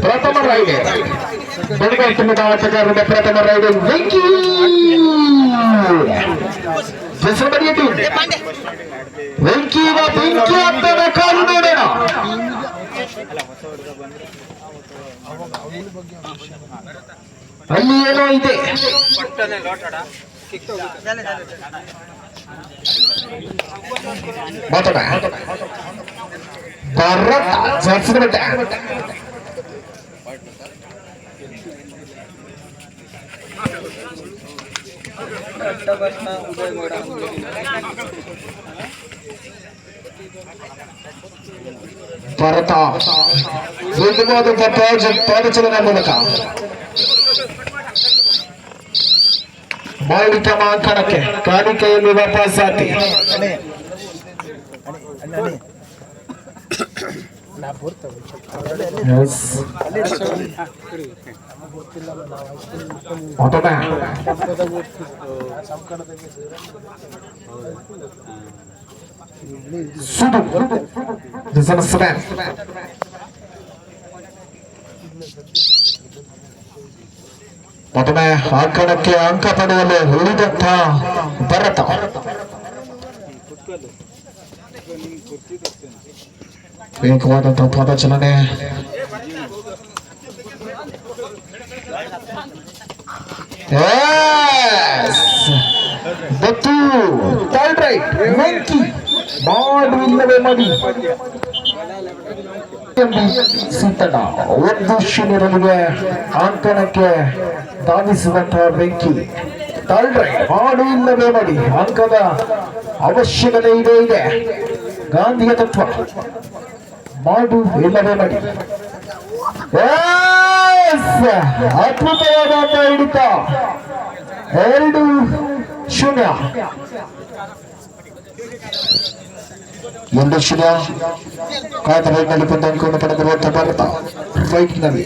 ಪ್ರಥಮ ರೈಡರ್ ಬೆಳಗಾವಿ ತಂಡದ ಆಟಗಾರರ ಪ್ರಥಮ ರೈಡರ್ ವೆಂಕಿ ಹೆಸರು ಬರೆಯಿತು ವೆಂಕಿಯ ಬೆಂಕಿ ಹತ್ತದ ಕಾಲು ನೋಡೋಣ ಅಲ್ಲಿ ಏನೋ ಇದೆ ಮಾತಾಡ ಭರತ ಜರ್ಸಿದ ಬಿಟ್ಟ ಭರತ ವೇಗವಾದ ಪಾದ- ಪಾದಚಲನೆ ಮೂಲಕ ಮಾಡಿದ ಮಾಂಕಣಕ್ಕೆ ಖಾಲಿ ಕೈಯಲ್ಲಿ ಮತ್ತೊಮ್ಮೆ ಅಂಕಣಕ್ಕೆ ಅಂಕ ಪಡೆಯಲು ಉಳಿದಂತ ಭರತ. ವೇಗವಾದಂತಹ ಪಾದಚಲನೆ! ಮತ್ತು ಥರ್ಡ್ ರೈಟ್ ವೆಂಕಿ ಮಾಡು ಇಲ್ಲವೇ ಮಾಡಿ. ಸಿಂತಣ್ಣ, ಒಂದು ಶೂನ್ಯರಲ್ಲಿಗೆ ಅಂಕಣಕ್ಕೆ ಧಾವಿಸಿದಂತಹ ಬೆಂಕಿ. ಥರ್ಡ್ ರೈಟ್ ಮಾಡು ಇಲ್ಲವೇ ಮಾಡಿ. ಅಂಕದ ಅವಶ್ಯಕತೆ ಇದೆ ಇದೆ. ಗಾಂಧಿಯ ತತ್ವ. ಮಾಡು ಇಲ್ಲವೇ ಮಾಡಿ Yes! ಅದ್ಭುತವಾದ ಹಿಡಿತ ಎರಡು ಶೂನ್ಯ ಒಂದು ಶೂನ್ಯ ಕಾದ ರೈಟ್ನಲ್ಲಿ ಬಂದ ಅಂಕವನ್ನು ಪಡೆದಿರುವಂತಹ ಭಾರತ ರೈಟ್ನಲ್ಲಿ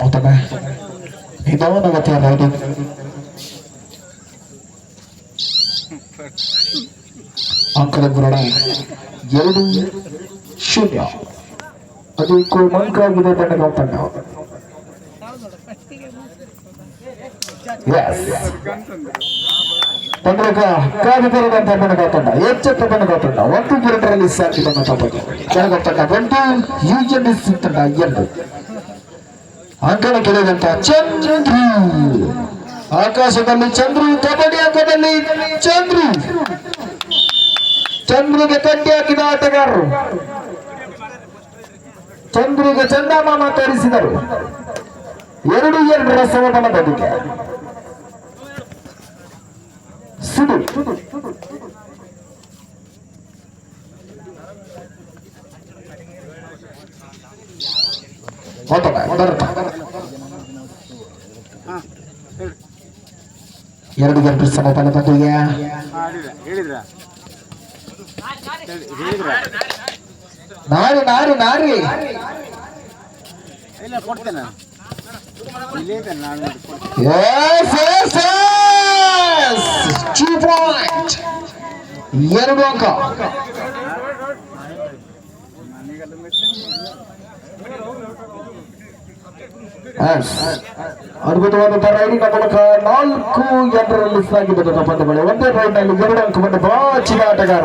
ಮತ್ತೊಮ್ಮೆ ನಿಧಾನಗತಿಯ ರೈಡಿಂಗ್ ಅಂಕದ ಗುರಣ ಎರಡು ಶೂನ್ಯ ಅದಕ್ಕೂ ಮಂಕಾಗಿದೆ ತಂಡದ ತಂಡ Yes. ತಂಡದ ಕಾದಿಬರದಂತ ಬಣ್ಣದ ತಂಡ ಎಚ್ಚೆತ್ತ ಬಣ್ಣದ ತಂಡ ಒಂದು ಗಿರಟರಲ್ಲಿ ಸಾಕಿ ಬಣ್ಣದ ಬಗ್ಗೆ ಕೆಳಗ ತಂಡ ಒಂದು ಯುಎನ್ಎಸ್ ತಂಡ ಎರಡು ಅಂಕಣ ಕೆಳಗಂತ ಚಂದ್ರು ಆಕಾಶದಲ್ಲಿ ಚಂದ್ರು ಕಬಡ್ಡಿ ಅಂಕದಲ್ಲಿ ಚಂದ್ರು ಚಂದ್ರಿಗೆ ಕಟ್ಟಿ ಹಾಕಿದ ಆಟಗಾರರು. ಚಂದ್ರಿಗೆ ಚಂದಮಾಮ ತರಿಸಿದರು. ಎರಡು ಎರಡು ಸಮಬಲ ಬದುಕೆ ಸುಡು. ಎರಡು ಗಂಟೆ ಸಮಾಧಾನ ಬದುಗೆ ನಾರಿ ನಾರಿ ನಾರಿ ಇಲ್ಲ ಕೊಡ್ತೇನೆ ಇಲ್ಲೇ ಇದ್ದಾನೆ ನಾನು ನೋಡಿ ಕೊಡ್ತೇನೆ Yes, yes, yes! Two point. ಎರಡು ಅಂಕ Yes. ಅದ್ಭುತವಾದ ರೈಡಿಂಗ್ ಮೂಲಕ ನಾಲ್ಕು ಎರಡರಲ್ಲಿ ಸಾಗಿದ ಪಂದ್ಯಗಳು ಒಂದೇ ರೈಡ್ ನಲ್ಲಿ ಎರಡು ಅಂಕವನ್ನು ಬಾಚಿದ ಆಟಗಾರ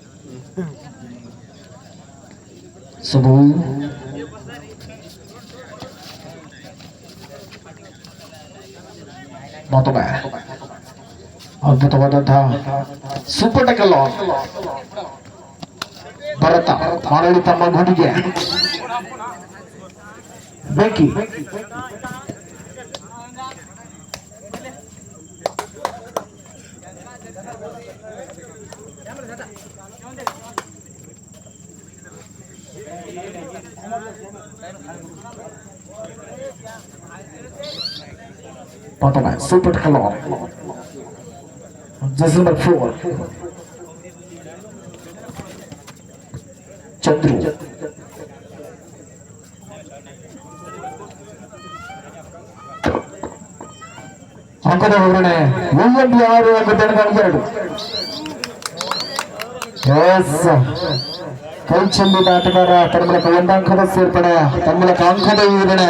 ಮತ್ತೊಮ್ಮೆ ಅದ್ಭುತವಾದಂತಹ ಸೂಪರ್ ಟಕಲ್ ಭರತ ಮರಳಿ ತಮ್ಮ ಗುಡಿಗೆ ಬೆಂಕಿ ಮತ್ತೊಮ್ಮೆ ಸೂಪರ್ ಟಕಲ್ ಜಸ್ number four. Chandru. ಅಂಕದ ವಿವರಣೆ ಮೂವತ್ತು ಆರು ಬೆಳಗಾವಿ ಎರಡು ಎಸ್ ಕೈ ಚೆಲ್ಲಿದ ಆಟಗಾರ ತಮ್ಮಲಕ ಒಂದಂಕದ ಸೇರ್ಪಡೆ ತಮ್ಮಲಕ ಅಂಕದ ವಿವರಣೆ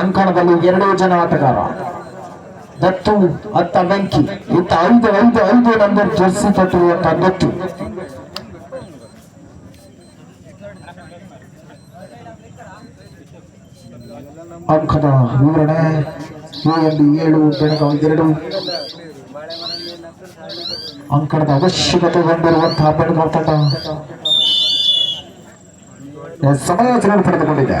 ಅಂಕಣದಲ್ಲಿ ಎರಡು ಜನ ಆಟಗಾರ. ದತ್ತು ಅತ್ತ ಬೆಂಕಿ. ಇತ್ತ ಐದು ಐದು ಐದು ನಂಬರ್ ಜರ್ಸಿ ತೊಟ್ಟಿರುವಂತಹ ದತ್ತು. ಅಂಕದ ವಿವರಣೆ ಏಳು ಏಳು, ಬೆಳಗಾವಿ ಎರಡು. ಅಂಕಣದ ಅವಶ್ಯಕತೆ ಹೊಂದಿರುವಂತಹ ಬೆಳಗಾವಿ ತಂಡ. ಸಮಯೋಚನೆ ಪಡೆದುಕೊಂಡಿದೆ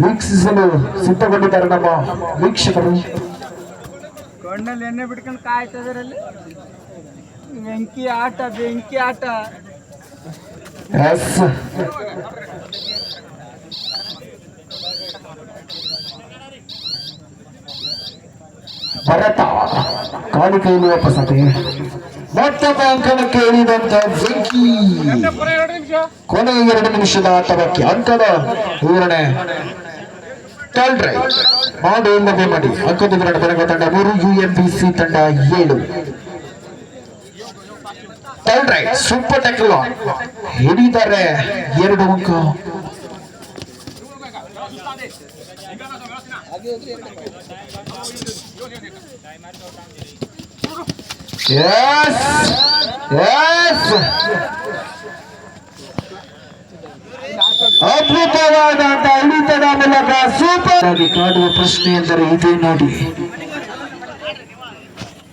ವೀಕ್ಷಿಸಲು ಸಿದ್ಧಗೊಂಡಿದ್ದಾರೆ ನಮ್ಮ ವೀಕ್ಷಕರು ಕಣ್ಣಲ್ಲಿ ಎಣ್ಣೆ ಬಿಟ್ಕೊಂಡು ಕಾಯ್ತದ್ರಲ್ಲಿ ಬೆಂಕಿ ಆಟ ಬೆಂಕಿ ಆಟ ಎಸ್ ಭರತ ಕಾಲು ಕೈಲಿ ವಾಪಸತೆ ಮತ್ತೊಮ್ಮೆ ಅಂಕಣಕ್ಕೆ ಇಳಿದಂತ ಬೆಂಕಿ ಕೊನೆಯ ಎರಡು ನಿಮಿಷದ ಆಟವಕ್ಕೆ ಅಂಕದ ವಿವರಣೆ ಮಾಡು ಇಲ್ಲದೆ ಮಾಡಿ. ಅಂಕದ ವಿವರಣೆ ಬರಗ ತಂಡ ಮೂರು ಯು ಎಂ ಬಿ ಸಿ ತಂಡ ಏಳು. ರೈಟ್ ಸೂಪರ್ ಟೆಕ್ಲ ಹಿಡಿದರೆ ಎರಡು ಅಂಕ. Yes! Yes! ಅದ್ಭುತವಾದಂತ ಹಿಡಿತದ ಮೂಲಕ ಸೂಪರ್ ಆಗಿ ಕಾಡುವ ಪ್ರಶ್ನೆ ಎಂದರೆ ಇದೇ ನೋಡಿ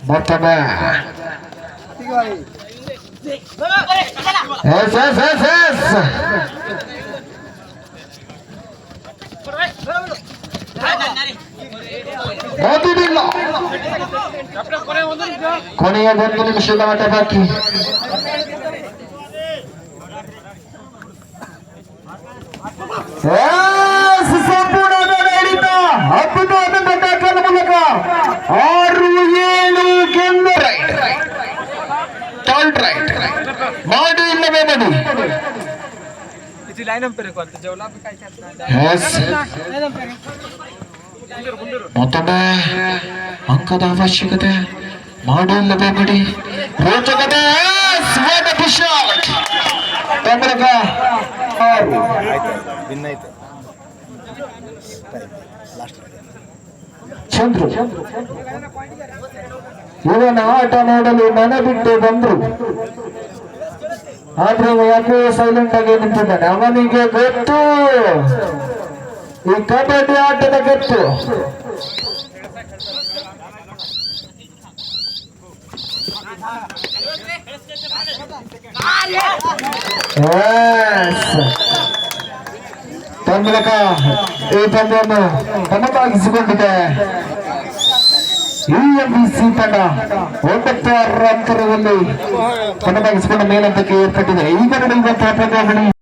ಮತ್ತೊಮ್ಮೆ ಎಸ್ ಎಸ್ ಎಸ್ ಎಸ್ ಓದುವುದಿಲ್ಲ মতিবিল্লা খনিয়া বন্ধু নিমিশে দেওয়াটা বাকি ಸಂಪೂರ್ಣ ಹಿಡಿತ ಹತ್ತು ದಾಟದ ಮೂಲಕ ಆರು ಏಳು ಕೆಂದು ರೈಟ್ ಟಾಲ್ಟ್ ರೈಟ್ ಮಾಡು ಇಲ್ಲವೇ ಬದು ಇದು ಲೈನ್ ಅಂಪೇರೆ ಗೊತ್ತು ಜವಲಾಬಿ ಕಾಯ್ತಾ ಮತ್ತೊಮ್ಮೆ ಅಂಕದ ಅವಶ್ಯಕತೆ ಮಾಡಲ್ಲ ಬೇಬಡಿ ರೋಚಕತೆ ಚಂದ್ರು. ಇವನ ಆಟ ನೋಡಲು ಮನೆ ಬಿಟ್ಟು ಬಂದ್ರು. ಆದ್ರೆ ಯಾಕೆ ಸೈಲೆಂಟ್ ಆಗಿ ನಿಂತಿದ್ದಾನೆ. ಅವನಿಗೆ ಗೊತ್ತು. ಈ ಕಬಡ್ಡಿ ಆಟದ ಗೊತ್ತು. ತನ್ಮೂಲಕ ಈ ಪಂದ್ಯವನ್ನು ತಮ್ಮದಾಗಿಸಿಕೊಂಡಿದೆ ಈ ಸಿ ತಂಡ ಒಂಬತ್ತು ಆರರ ಅಂತರದಲ್ಲಿ ತನ್ನದಾಗಿಸಿಕೊಂಡ ಮೇಲಂತಕ್ಕೆ ಏರ್ಪಟ್ಟಿದೆ. ಈಗ ನಡೆಯುವಂತಹ ಪಂದ್ಯಾವಳಿ